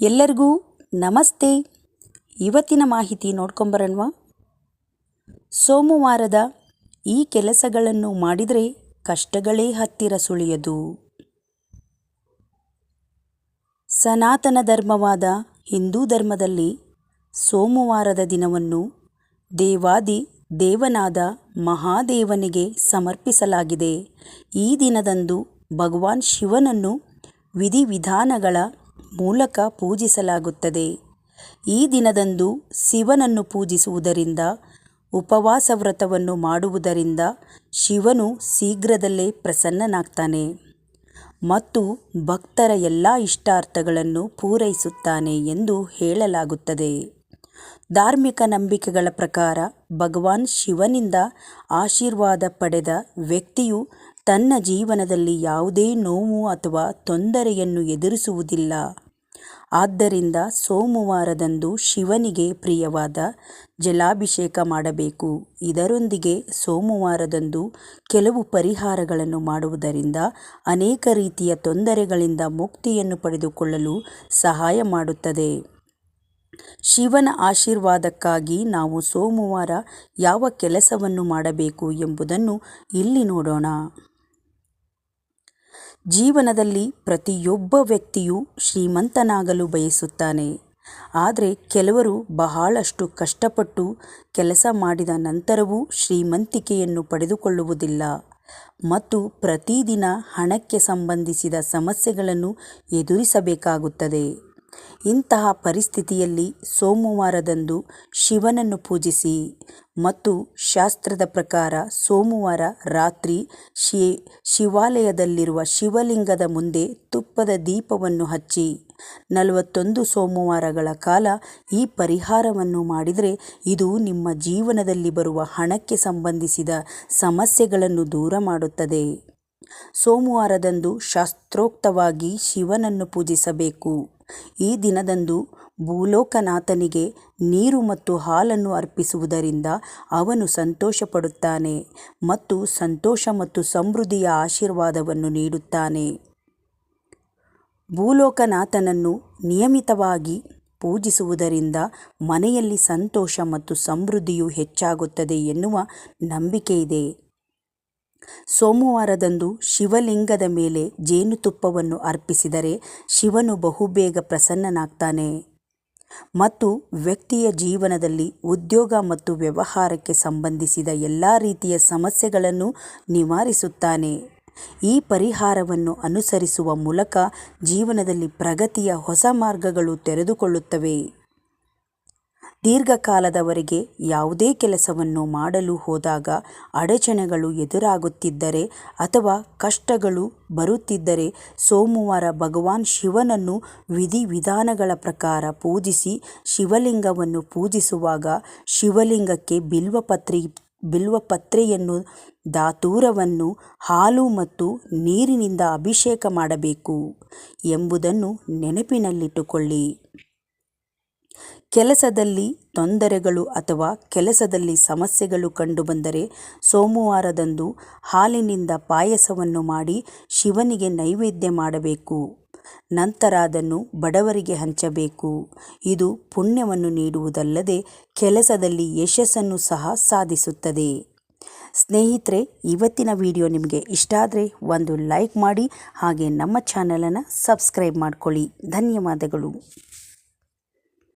ಎಲ್ಲರಿಗೂ ನಮಸ್ತೆ. ಇವತ್ತಿನ ಮಾಹಿತಿ ನೋಡ್ಕೊಂಬರಣ್ವಾ? ಸೋಮವಾರದ ಈ ಕೆಲಸಗಳನ್ನು ಮಾಡಿದರೆ ಕಷ್ಟಗಳೇ ಹತ್ತಿರ ಸುಳಿಯದು. ಸನಾತನ ಧರ್ಮವಾದ ಹಿಂದೂ ಧರ್ಮದಲ್ಲಿ ಸೋಮವಾರದ ದಿನವನ್ನು ದೇವಾದಿ ದೇವನಾದ ಮಹಾದೇವನಿಗೆ ಸಮರ್ಪಿಸಲಾಗಿದೆ. ಈ ದಿನದಂದು ಭಗವಾನ್ ಶಿವನನ್ನು ವಿಧಿವಿಧಾನಗಳ ಮೂಲಕ ಪೂಜಿಸಲಾಗುತ್ತದೆ. ಈ ದಿನದಂದು ಶಿವನನ್ನು ಪೂಜಿಸುವುದರಿಂದ ಉಪವಾಸ ವ್ರತವನ್ನು ಮಾಡುವುದರಿಂದ ಶಿವನು ಶೀಘ್ರದಲ್ಲೇ ಪ್ರಸನ್ನನಾಗ್ತಾನೆ ಮತ್ತು ಭಕ್ತರ ಎಲ್ಲ ಇಷ್ಟಾರ್ಥಗಳನ್ನು ಪೂರೈಸುತ್ತಾನೆ ಎಂದು ಹೇಳಲಾಗುತ್ತದೆ. ಧಾರ್ಮಿಕ ನಂಬಿಕೆಗಳ ಪ್ರಕಾರ ಭಗವಾನ್ ಶಿವನಿಂದ ಆಶೀರ್ವಾದ ಪಡೆದ ವ್ಯಕ್ತಿಯು ತನ್ನ ಜೀವನದಲ್ಲಿ ಯಾವುದೇ ನೋವು ಅಥವಾ ತೊಂದರೆಯನ್ನು ಎದುರಿಸುವುದಿಲ್ಲ. ಆದ್ದರಿಂದ ಸೋಮವಾರದಂದು ಶಿವನಿಗೆ ಪ್ರಿಯವಾದ ಜಲಾಭಿಷೇಕ ಮಾಡಬೇಕು. ಇದರೊಂದಿಗೆ ಸೋಮವಾರದಂದು ಕೆಲವು ಪರಿಹಾರಗಳನ್ನು ಮಾಡುವುದರಿಂದ ಅನೇಕ ರೀತಿಯ ತೊಂದರೆಗಳಿಂದ ಮುಕ್ತಿಯನ್ನು ಪಡೆದುಕೊಳ್ಳಲು ಸಹಾಯ ಮಾಡುತ್ತದೆ. ಶಿವನ ಆಶೀರ್ವಾದಕ್ಕಾಗಿ ನಾವು ಸೋಮವಾರ ಯಾವ ಕೆಲಸವನ್ನು ಮಾಡಬೇಕು ಎಂಬುದನ್ನು ಇಲ್ಲಿ ನೋಡೋಣ. ಜೀವನದಲ್ಲಿ ಪ್ರತಿಯೊಬ್ಬ ವ್ಯಕ್ತಿಯೂ ಶ್ರೀಮಂತನಾಗಲು ಬಯಸುತ್ತಾನೆ. ಆದರೆ ಕೆಲವರು ಬಹಳಷ್ಟು ಕಷ್ಟಪಟ್ಟು ಕೆಲಸ ಮಾಡಿದ ನಂತರವೂ ಶ್ರೀಮಂತಿಕೆಯನ್ನು ಪಡೆದುಕೊಳ್ಳುವುದಿಲ್ಲ. ಮತ್ತು ಪ್ರತಿದಿನ ಹಣಕ್ಕೆ ಸಂಬಂಧಿಸಿದ ಸಮಸ್ಯೆಗಳನ್ನು ಎದುರಿಸಬೇಕಾಗುತ್ತದೆ. ಇಂತಹ ಪರಿಸ್ಥಿತಿಯಲ್ಲಿ ಸೋಮವಾರದಂದು ಶಿವನನ್ನು ಪೂಜಿಸಿ ಮತ್ತು ಶಾಸ್ತ್ರದ ಪ್ರಕಾರ ಸೋಮವಾರ ರಾತ್ರಿ ಶಿ, ಶಿವಾಲಯದಲ್ಲಿರುವ ಶಿವಲಿಂಗದ ಮುಂದೆ ತುಪ್ಪದ ದೀಪವನ್ನು ಹಚ್ಚಿ, ನಲವತ್ತೊಂದು ಸೋಮವಾರಗಳ ಕಾಲ ಈ ಪರಿಹಾರವನ್ನು ಮಾಡಿದರೆ ಇದು ನಿಮ್ಮ ಜೀವನದಲ್ಲಿ ಬರುವ ಹಣಕ್ಕೆ ಸಂಬಂಧಿಸಿದ ಸಮಸ್ಯೆಗಳನ್ನು ದೂರ ಮಾಡುತ್ತದೆ. ಸೋಮವಾರದಂದು ಶಾಸ್ತ್ರೋಕ್ತವಾಗಿ ಶಿವನನ್ನು ಪೂಜಿಸಬೇಕು. ಈ ದಿನದಂದು ಭೂಲೋಕನಾಥನಿಗೆ ನೀರು ಮತ್ತು ಹಾಲನ್ನು ಅರ್ಪಿಸುವುದರಿಂದ ಅವನು ಸಂತೋಷಪಡುತ್ತಾನೆ ಮತ್ತು ಸಂತೋಷ ಮತ್ತು ಸಮೃದ್ಧಿಯ ಆಶೀರ್ವಾದವನ್ನು ನೀಡುತ್ತಾನೆ. ಭೂಲೋಕನಾಥನನ್ನು ನಿಯಮಿತವಾಗಿ ಪೂಜಿಸುವುದರಿಂದ ಮನೆಯಲ್ಲಿ ಸಂತೋಷ ಮತ್ತು ಸಮೃದ್ಧಿಯು ಹೆಚ್ಚಾಗುತ್ತದೆ ಎನ್ನುವ ನಂಬಿಕೆಯಿದೆ. ಸೋಮವಾರದಂದು ಶಿವಲಿಂಗದ ಮೇಲೆ ಜೇನುತುಪ್ಪವನ್ನು ಅರ್ಪಿಸಿದರೆ ಶಿವನು ಬಹುಬೇಗ ಪ್ರಸನ್ನನಾಗ್ತಾನೆ. ಮತ್ತು ವ್ಯಕ್ತಿಯ ಜೀವನದಲ್ಲಿ ಉದ್ಯೋಗ ಮತ್ತು ವ್ಯವಹಾರಕ್ಕೆ ಸಂಬಂಧಿಸಿದ ಎಲ್ಲ ರೀತಿಯ ಸಮಸ್ಯೆಗಳನ್ನು ನಿವಾರಿಸುತ್ತಾನೆ. ಈ ಪರಿಹಾರವನ್ನು ಅನುಸರಿಸುವ ಮೂಲಕ ಜೀವನದಲ್ಲಿ ಪ್ರಗತಿಯ ಹೊಸ ಮಾರ್ಗಗಳು ತೆರೆದುಕೊಳ್ಳುತ್ತವೆ. ದೀರ್ಘಕಾಲದವರೆಗೆ ಯಾವುದೇ ಕೆಲಸವನ್ನು ಮಾಡಲು ಹೋದಾಗ ಅಡಚಣೆಗಳು ಎದುರಾಗುತ್ತಿದ್ದರೆ ಅಥವಾ ಕಷ್ಟಗಳು ಬರುತ್ತಿದ್ದರೆ ಸೋಮವಾರ ಭಗವಾನ್ ಶಿವನನ್ನು ವಿಧಿವಿಧಾನಗಳ ಪ್ರಕಾರ ಪೂಜಿಸಿ ಶಿವಲಿಂಗವನ್ನು ಪೂಜಿಸುವಾಗ ಶಿವಲಿಂಗಕ್ಕೆ ಬಿಲ್ವಪತ್ರಿ ಬಿಲ್ವಪತ್ರೆಯನ್ನು ದಾತೂರವನ್ನು ಹಾಲು ಮತ್ತು ನೀರಿನಿಂದ ಅಭಿಷೇಕ ಮಾಡಬೇಕು ಎಂಬುದನ್ನು ನೆನಪಿನಲ್ಲಿಟ್ಟುಕೊಳ್ಳಿ. ಕೆಲಸದಲ್ಲಿ ತೊಂದರೆಗಳು ಅಥವಾ ಕೆಲಸದಲ್ಲಿ ಸಮಸ್ಯೆಗಳು ಕಂಡುಬಂದರೆ ಸೋಮವಾರದಂದು ಹಾಲಿನಿಂದ ಪಾಯಸವನ್ನು ಮಾಡಿ ಶಿವನಿಗೆ ನೈವೇದ್ಯ ಮಾಡಬೇಕು. ನಂತರ ಅದನ್ನು ಬಡವರಿಗೆ ಹಂಚಬೇಕು. ಇದು ಪುಣ್ಯವನ್ನು ನೀಡುವುದಲ್ಲದೆ ಕೆಲಸದಲ್ಲಿ ಯಶಸ್ಸನ್ನು ಸಹ ಸಾಧಿಸುತ್ತದೆ. ಸ್ನೇಹಿತರೆ, ಇವತ್ತಿನ ವಿಡಿಯೋ ನಿಮಗೆ ಇಷ್ಟ ಆದರೆ ಒಂದು ಲೈಕ್ ಮಾಡಿ ಹಾಗೆ ನಮ್ಮ ಚಾನಲನ್ನು ಸಬ್ಸ್ಕ್ರೈಬ್ ಮಾಡಿಕೊಳ್ಳಿ. ಧನ್ಯವಾದಗಳು.